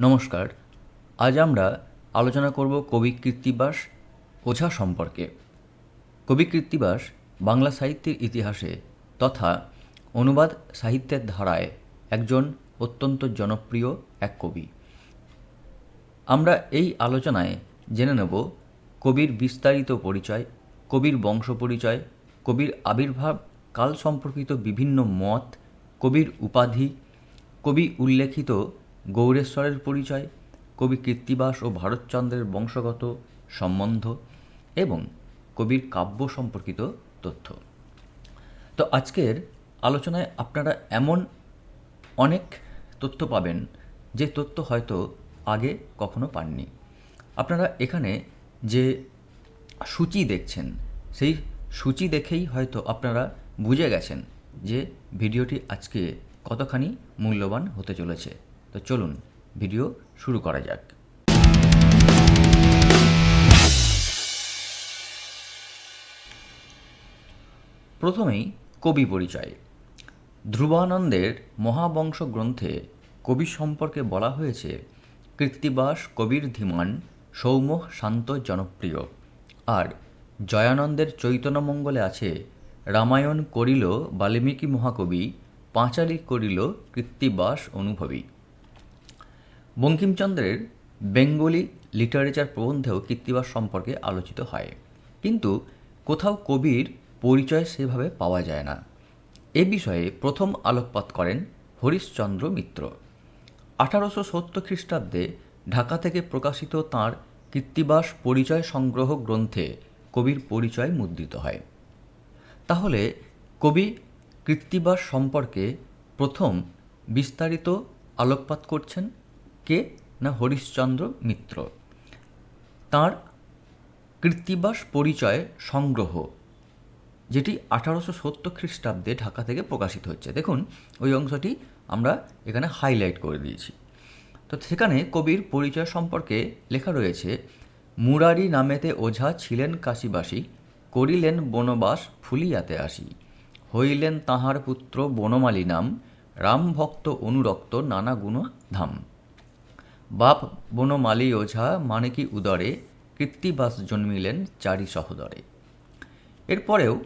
নমস্কার, আজ আমরা আলোচনা করব কবি কীর্তিবাস ওঝা সম্পর্কে। কবি কীর্তিবাস বাংলা সাহিত্যের ইতিহাসে তথা অনুবাদ সাহিত্যের ধারায় একজন অত্যন্ত জনপ্রিয় এক কবি। আমরা এই আলোচনায় জেনে নেব কবির বিস্তারিত পরিচয়, কবির বংশ পরিচয়, কবির আবির্ভাব, কাল সম্পর্কিত বিভিন্ন মত, কবির উপাধি, কবি উল্লেখিত গৌরেশ্বরের পরিচয়, কবি কীর্তিবাস ও ভারতচন্দ্রের বংশগত সম্বন্ধ এবং কবির কাব্য সম্পর্কিত তথ্য। তো আজকের আলোচনায় আপনারা এমন অনেক তথ্য পাবেন, যে তথ্য হয়তো আগে কখনো পাননি। আপনারা এখানে যে সূচি দেখছেন, সেই সূচি দেখেই হয়তো আপনারা বুঝে গেছেন যে ভিডিওটি আজকে কতখানি মূল্যবান হতে চলেছে। তো চলুন ভিডিও শুরু করা যাক। প্রথমেই কবি পরিচয়। ধ্রুবানন্দের মহাবংশ গ্রন্থে কবি সম্পর্কে বলা হয়েছে কৃত্তিবাস কবির ধীমান, সৌম্য শান্ত জনপ্রিয়। আর জয়ানন্দের চৈতন্যমঙ্গলে আছে, রামায়ণ করিল বাল্মীকি মহাকবি, পাঁচালী করিল কৃত্তিবাস অনুভবী। বঙ্কিমচন্দ্রের বেঙ্গলি লিটারেচার প্রবন্ধেও কৃত্তিবাস সম্পর্কে আলোচিত হয়। কিন্তু কোথাও কবির পরিচয় সেভাবে পাওয়া যায় না। এ বিষয়ে প্রথম আলোকপাত করেন হরিশচন্দ্র মিত্র। আঠারোশো সত্তর খ্রিস্টাব্দে ঢাকা থেকে প্রকাশিত তাঁর কৃত্তিবাস পরিচয় সংগ্রহ গ্রন্থে কবির পরিচয় মুদ্রিত হয়। তাহলে কবি কৃত্তিবাস সম্পর্কে প্রথম বিস্তারিত আলোকপাত করছেন? কে না হরিশ্চন্দ্র মিত্র। তাঁর কৃত্তিবাস পরিচয় সংগ্রহ, যেটি আঠারোশো সত্তর খ্রিস্টাব্দে ঢাকা থেকে প্রকাশিত হচ্ছে। দেখুন, ওই অংশটি আমরা এখানে হাইলাইট করে দিয়েছি। তো সেখানে কবির পরিচয় সম্পর্কে লেখা রয়েছে, মুরারি নামেতে ওঝা ছিলেন কাশীবাসী, করিলেন বনবাস ফুলিয়াতে আসি। হইলেন তাহার পুত্র বনমালী নাম রামভক্ত অনুরক্ত নানা গুণ ধাম বাপ বনমালী ওঝা মানিকি উদরে কৃত্তিবাস জন্মিলেন চারি সহদরে। এরপরেও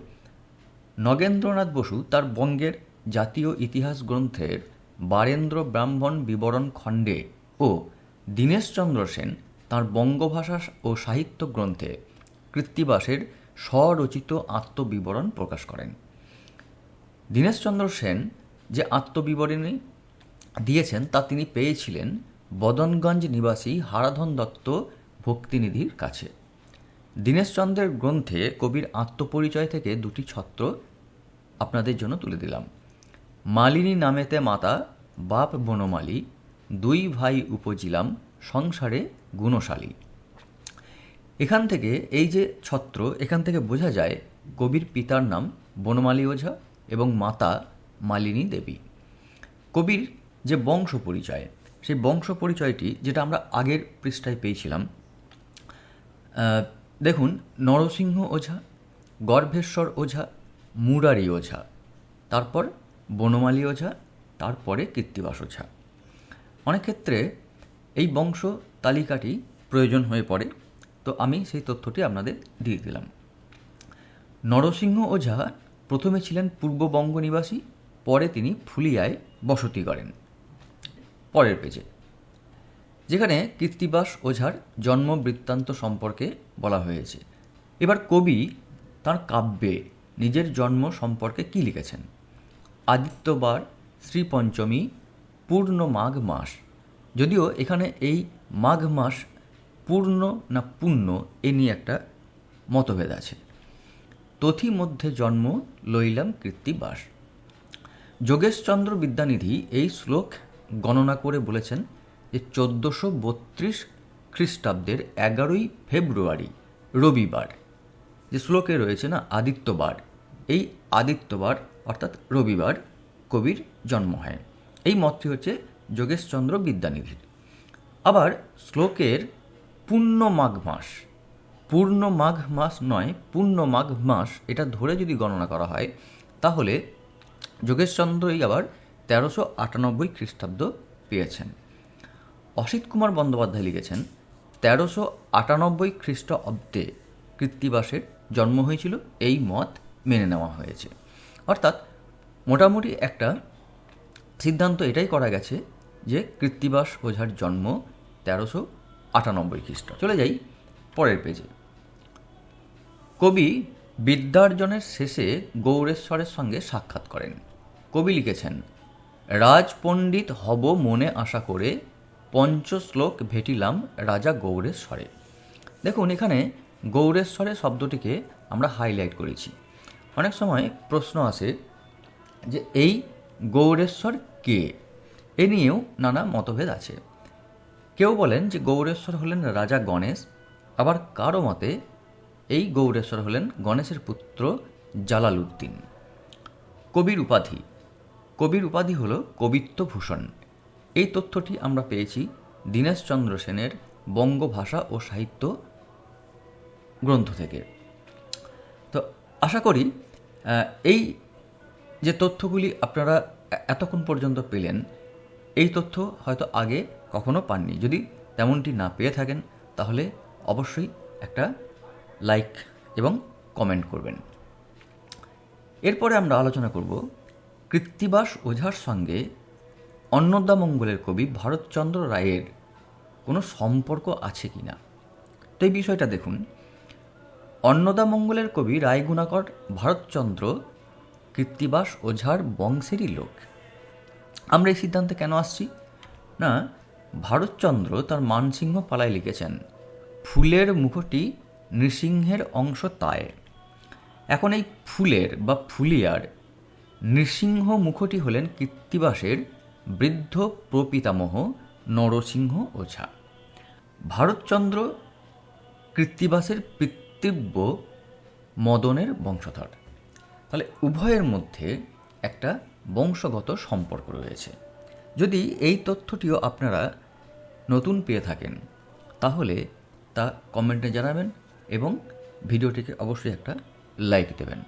নগেন্দ্রনাথ বসু তার বঙ্গের জাতীয় ইতিহাস গ্রন্থের বারেন্দ্র ব্রাহ্মণ বিবরণ খণ্ডে ও দীনেশচন্দ্র সেন তাঁর বঙ্গভাষা ও সাহিত্য গ্রন্থে কৃত্তিবাসের স্বরচিত আত্মবিবরণ প্রকাশ করেন। দীনেশচন্দ্র সেন যে আত্মবিবরণী দিয়েছেন তা তিনি পেয়েছিলেন বদনগঞ্জ নিবাসী হারাধন দত্ত ভক্তিনিধির কাছে। দীনেশচন্দ্রের গ্রন্থে কবির আত্মপরিচয় থেকে দুটি ছত্র আপনাদের জন্য তুলে দিলাম। মালিনী নামেতে মাতা, বাপ বনমালী, দুই ভাই উপজিলাম, সংসারে গুণশালী। এখান থেকে, এই যে ছত্র, এখান থেকে বোঝা যায় কবির পিতার নাম বনমালী ওঝা এবং মাতা মালিনী দেবী। কবির যে বংশ পরিচয় সেই বংশ পরিচয়টি যেটা আমরা আগের পৃষ্ঠায় পেয়েছিলাম দেখুন, নরসিংহ ওঝা, গর্ভেশ্বর ওঝা, মুরারি ওঝা, তারপর বনমালী ওঝা, তারপরে কৃত্তিবাস ওঝা। অনেক ক্ষেত্রে এই বংশ তালিকাটি প্রয়োজন হয়ে পড়ে, তো আমি সেই তথ্যটি আপনাদের দিয়ে দিলাম। নরসিংহ ওঝা প্রথমে ছিলেন পূর্ববঙ্গ নিবাসী পরে তিনি ফুলিয়ায় বসতি করেন পরের পেজে যেখানে কীর্তিবাস ওঝার জন্ম বৃত্তান্ত সম্পর্কে বলা হয়েছে। এবার কবি তার কাব্যে নিজের জন্ম সম্পর্কে কী লিখেছেন? আদিত্যবার শ্রীপঞ্চমী, পূর্ণ মাঘ মাস। যদিও এখানে এই মাঘ মাস পূর্ণ না পূর্ণ এ নিয়ে একটা মতভেদ আছে। তথি মধ্যে জন্ম লইলাম কৃত্তিবাস যোগেশচন্দ্র বিদ্যানিধি এই শ্লোক গণনা করে বলেছেন যে চোদ্দোশো বত্রিশ খ্রিস্টাব্দের এগারোই ফেব্রুয়ারি, রবিবার, যে শ্লোকে রয়েছে না, আদিত্যবার। এই আদিত্যবার, অর্থাৎ রবিবার, কবির জন্ম হয়। এই মতটি হচ্ছে যোগেশচন্দ্র বিদ্যানিধির। আবার শ্লোকের পূর্ণ মাঘ মাস পূর্ণ মাঘ মাস নয় পূর্ণ মাঘ মাস, এটা ধরে যদি গণনা করা হয়, তাহলে যোগেশচন্দ্রই আবার তেরোশো আটানব্বই খ্রিস্টাব্দ পেয়েছেন। অসিত কুমার বন্দ্যোপাধ্যায় লিখেছেন, তেরোশো আটানব্বই খ্রিস্টাব্দে কৃত্তিবাসের জন্ম হয়েছিল, এই মত মেনে নেওয়া হয়েছে। অর্থাৎ মোটামুটি একটা সিদ্ধান্ত এটাই করা গেছে যে কৃত্তিবাস ওঝার জন্ম তেরোশো আটানব্বই খ্রিস্ট চলে যাই পরের পেজে কবি বিদ্যার্জনের শেষে গৌরেশ্বরের সঙ্গে সাক্ষাৎ করেন। কবি লিখেছেন রাজপণ্ডিত হব মনে আশা করে পঞ্চশ্লোক ভেটিলাম রাজা গৌরেশ্বরে। দেখুন, এখানে গৌরেশ্বরে শব্দটিকে আমরা হাইলাইট করেছি। অনেক সময় প্রশ্ন আসে যে, এই গৌরেশ্বর কে? এ নিয়েও নানা মতভেদ আছে। কেউ বলেন যে, গৌরেশ্বর হলেন রাজা গণেশ। আবার কারও মতে, এই গৌরেশ্বর হলেন গণেশের পুত্র জালালউদ্দিন। কবির উপাধি। কবির উপাধি হল কবিত্বভূষণ। এই তথ্যটি আমরা পেয়েছি দীনেশচন্দ্র সেনের বঙ্গভাষা ও সাহিত্য গ্রন্থ থেকে। তো আশা করি এই যে তথ্যগুলি আপনারা এতক্ষণ পর্যন্ত পেলেন, এই তথ্য হয়তো আগে কখনো পাননি। যদি তেমনটি না পেয়ে থাকেন, তাহলে অবশ্যই একটা লাইক এবং কমেন্ট করবেন। এরপরে আমরা আলোচনা করব কৃত্তিবাস ওঝার সঙ্গে অন্নদামঙ্গলের কবি ভারতচন্দ্র রায়ের কোনো সম্পর্ক আছে কি না? তো এই বিষয়টা দেখুন। অন্নদামঙ্গলের কবি রায়গুণাকর ভারতচন্দ্র কৃত্তিবাস ওঝার বংশেরই লোক। আমরা এই সিদ্ধান্তে কেন আসছি? না, ভারতচন্দ্র তার মানসিংহ পালায় লিখেছেন, ফুলের মুখটি নৃসিংহের অংশ তায় এখন এই ফুলের বা ফুলিয়ার নৃসিংহ মুখটি হলেন কৃত্তিবাসের বৃদ্ধ প্রপিতামহ নরসিংহ ওঝা। ভারতচন্দ্র কৃত্তিবাসের পিতৃব্য মদনের বংশধর। তাহলে উভয়ের মধ্যে একটা বংশগত সম্পর্ক রয়েছে। যদি এই তথ্যটিও আপনারা নতুন পেয়ে থাকেন, তাহলে তা কমেন্টে জানাবেন এবং ভিডিওটিকে অবশ্যই একটা লাইক দেবেন।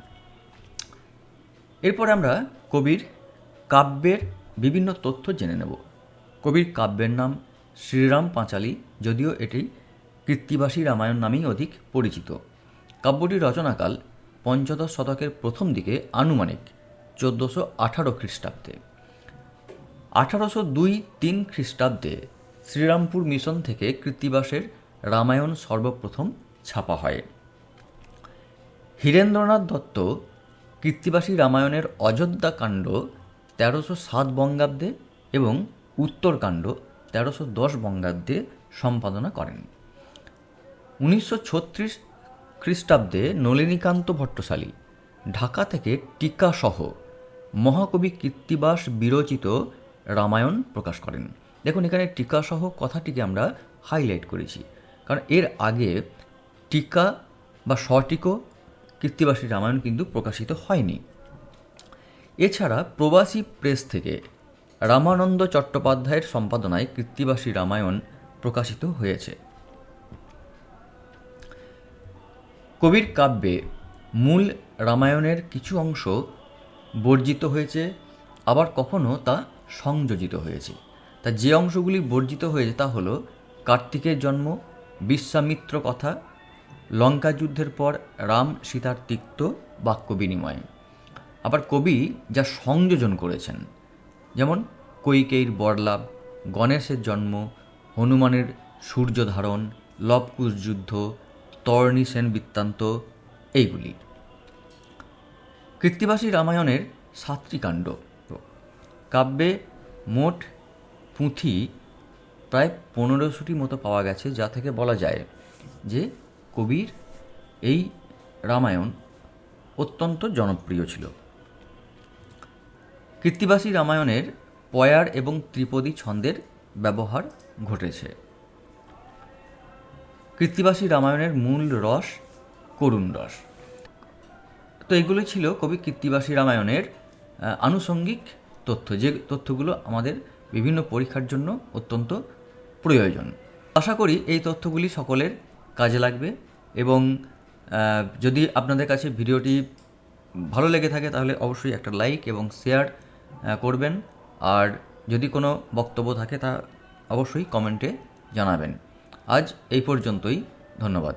এরপর আমরা কবির কাব্যের বিভিন্ন তথ্য জেনে নেব। কবির কাব্যের নাম শ্রীরাম পাঁচালী, যদিও এটি কৃত্তিবাসী রামায়ণ নামেই অধিক পরিচিত। কাব্যটির রচনাকাল পঞ্চদশ শতকের প্রথম দিকে আনুমানিক চোদ্দোশো আঠারো খ্রিস্টাব্দে। আঠারোশো দুই তিন খ্রিস্টাব্দে শ্রীরামপুর মিশন থেকে কৃত্তিবাসের রামায়ণ সর্বপ্রথম ছাপা হয়। হীরেন্দ্রনাথ দত্ত কৃত্তিবাসী রামায়ণের অযোধ্যা কাণ্ড তেরোশো সাত বঙ্গাব্দে এবং উত্তরকাণ্ড তেরোশো দশ বঙ্গাব্দে সম্পাদনা করেন। উনিশশো ছত্রিশ খ্রিস্টাব্দে নলিনীকান্ত ভট্টশালী ঢাকা থেকে টিকাসহ মহাকবি কৃত্তিবাস বিরচিত রামায়ণ প্রকাশ করেন। দেখুন, এখানে টিকাসহ কথাটিকে আমরা হাইলাইট করেছি। কারণ এর আগে টিকা বা সটিকও কৃত্তিবাসী রামায়ণ কিন্তু প্রকাশিত হয়নি। এছাড়া প্রবাসী প্রেস থেকে রামানন্দ চট্টোপাধ্যায়ের সম্পাদনায় কৃত্তিবাসী রামায়ণ প্রকাশিত হয়েছে। কবির কাব্যে মূল রামায়ণের কিছু অংশ বর্জিত হয়েছে, আবার কখনো তা সংযোজিত হয়েছে। তা যে অংশগুলি বর্জিত হয়েছে তা হলো কার্তিকের জন্ম, বিশ্বামিত্র কথা লঙ্কা যুদ্ধের পর রাম সীতার তিক্ত বাক্য বিনিময়। আবার কবি যা সংযোজন করেছেন, যেমন কৈকেয়ীর বরলাভ, গণেশের জন্ম, হনুমানের সূর্য ধারণ লবকুশ যুদ্ধ, তর্ণী সেন বৃত্তান্ত, এইগুলি। কৃত্তিবাসী রামায়ণের সাতটি কাণ্ড। কাব্যে মোট পুঁথি প্রায় পনেরোশোটি মতো পাওয়া গেছে, যা থেকে বলা যায় যে কবির এই রামায়ণ অত্যন্ত জনপ্রিয় ছিল। কৃত্তিবাসী রামায়ণের পয়ার এবং ত্রিপদী ছন্দের ব্যবহার ঘটেছে। কৃত্তিবাসী রামায়ণের মূল রস করুণ রস। তো এগুলো ছিল কবি কৃত্তিবাসী রামায়ণের আনুষঙ্গিক তথ্য। যে তথ্যগুলো আমাদের বিভিন্ন পরীক্ষার জন্য অত্যন্ত প্রয়োজন। আশা করি এই তথ্যগুলি সকলের কাজে লাগবে এবং যদি আপনাদের কাছে ভিডিওটি ভালো লেগে থাকে তাহলে অবশ্যই একটা লাইক এবং শেয়ার করবেন। আর যদি কোনো বক্তব্য থাকে তা অবশ্যই কমেন্টে জানাবেন। আজ এই পর্যন্তই, ধন্যবাদ।